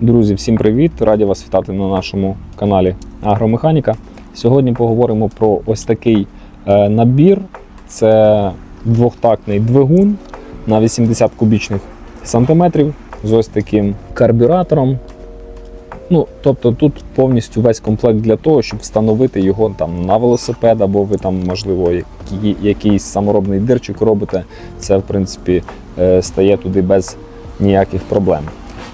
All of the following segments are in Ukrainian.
Друзі, всім привіт! Раді вас вітати на нашому каналі Агромеханіка. Сьогодні поговоримо про ось такий е, набір. Це двохтактний двигун на 80 кубічних сантиметрів з ось таким карбюратором. Ну, тобто тут повністю весь комплект для того, щоб встановити його там на велосипед, або ви там, можливо, якийсь саморобний дирчик робите. Це, в принципі, е, стає туди без ніяких проблем.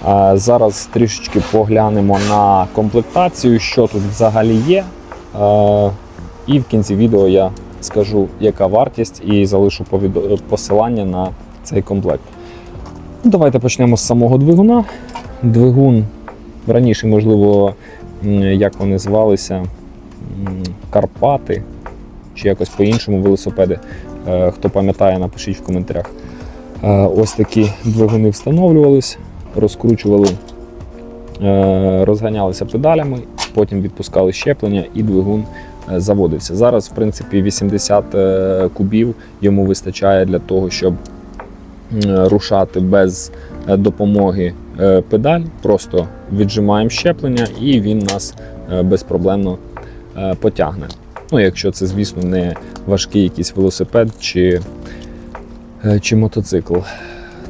А зараз трішечки поглянемо на комплектацію, що тут взагалі є. Е, І в кінці відео я скажу, яка вартість, і залишу посилання на цей комплект. Давайте почнемо з самого двигуна. Двигун раніше, можливо, як вони звалися, Карпати чи якось по-іншому велосипеди. Е, Хто пам'ятає, напишіть в коментарях. Е, Ось такі двигуни встановлювались, розкручували, е, розганялися педалями, потім відпускали щеплення і двигун е, заводився. Зараз, в принципі, 80 е, кубів йому вистачає для того, щоб рушати без допомоги педаль. Просто віджимаємо щеплення і він нас безпроблемно потягне. Ну, якщо це, звісно, не важкий якийсь велосипед чи, чи мотоцикл.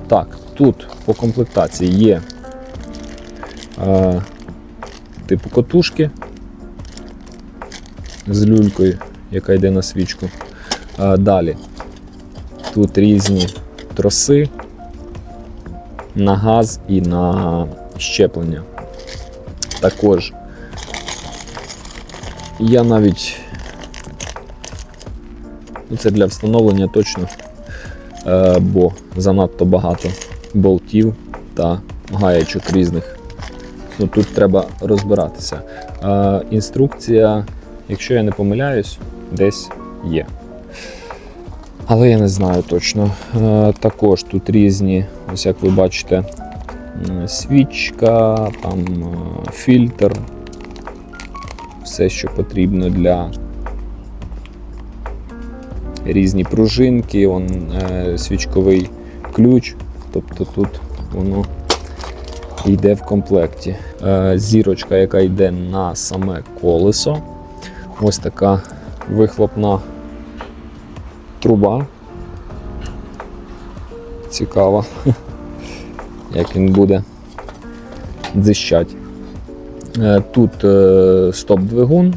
Так, тут по комплектації є е, типу котушки з люлькою, яка йде на свічку. Е, далі тут різні троси на газ і на щеплення. Також я навіть ну, це для встановлення точно, бо занадто багато болтів та гаячок різних. Ну, тут треба розбиратися. Е, інструкція, якщо я не помиляюсь, десь є. Але я не знаю точно. Е, також тут різні, ось як ви бачите, свічка, там е, фільтр, все, що потрібно для різні пружинки, он, е, свічковий ключ. Тобто тут воно йде в комплекті. Е, зірочка, яка йде на саме колесо. Ось така вихлопна труба. Цікаво, як він буде дзищать. Е, Тут е, стоп-двигун.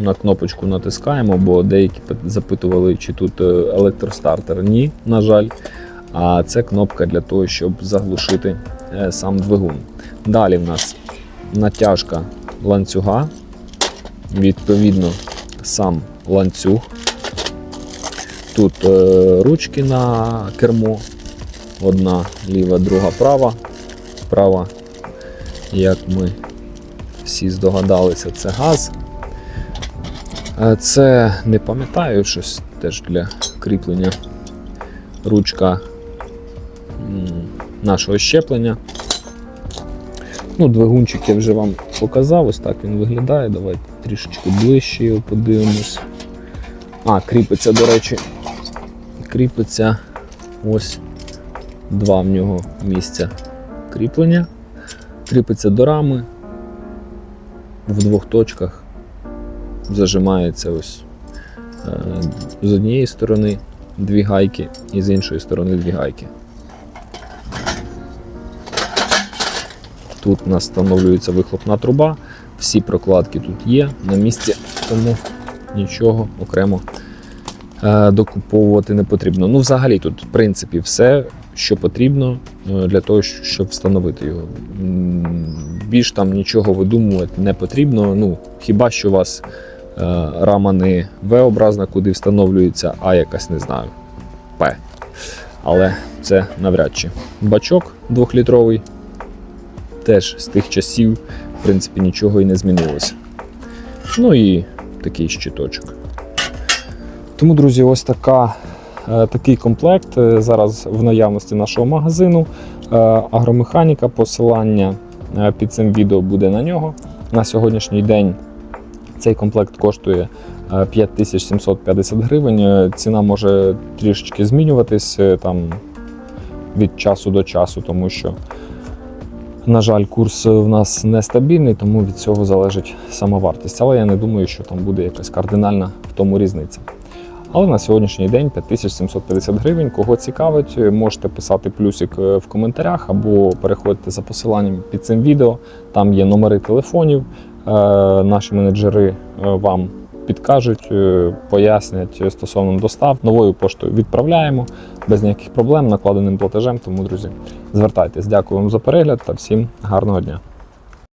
На кнопочку натискаємо, бо деякі запитували, чи тут е, електростартер. Ні, на жаль. А це кнопка для того, щоб заглушити е, сам двигун. Далі в нас натяжка ланцюга, відповідно, сам ланцюг. Тут е, ручки на кермо. Одна ліва, друга права. Права, як ми всі здогадалися, це газ. Це не пам'ятаю щось теж для кріплення. Ручка нашого щеплення. Ну, двигунчик я вже вам показав, ось так він виглядає. Давайте трішечки ближче його подивимось. А, кріпиться, до речі, кріпиться ось два в нього місця кріплення. Кріпиться до рами в двох точках. Зажимається ось е, з однієї сторони дві гайки і з іншої сторони дві гайки. Тут у встановлюється вихлопна труба, всі прокладки тут є на місці, тому нічого окремо е, докуповувати не потрібно. Ну, взагалі, тут, в принципі, все, що потрібно е, для того, щоб встановити його. Більш там нічого видумувати не потрібно. Ну, хіба що у вас рама не V-образна, куди встановлюється, а якась не знаю. П. Але це навряд чи. Бачок двохлітровий. Теж з тих часів, в принципі, нічого і не змінилося. Ну і такий щиточок. Тому, друзі, ось така, е, такий комплект е, зараз в наявності нашого магазину. Е, Агромеханіка, посилання е, під цим відео буде на нього. На сьогоднішній день цей комплект коштує е, 5750 гривень. Е, Ціна може трішечки змінюватись е, там, від часу до часу, тому що На жаль, курс в нас нестабільний, тому від цього залежить сама вартість. Але я не думаю, що там буде якась кардинальна в тому різниця. Але на сьогоднішній день 5750 гривень. Кого цікавить, можете писати плюсик е, в коментарях або переходьте за посиланням під цим відео. Там є номери телефонів. Е, Наші менеджери е, вам підкажуть, е, пояснять стосовно достав. Новою поштою відправляємо без ніяких проблем, накладеним платежем. Тому, друзі, звертайтесь. Дякую вам за перегляд та всім гарного дня.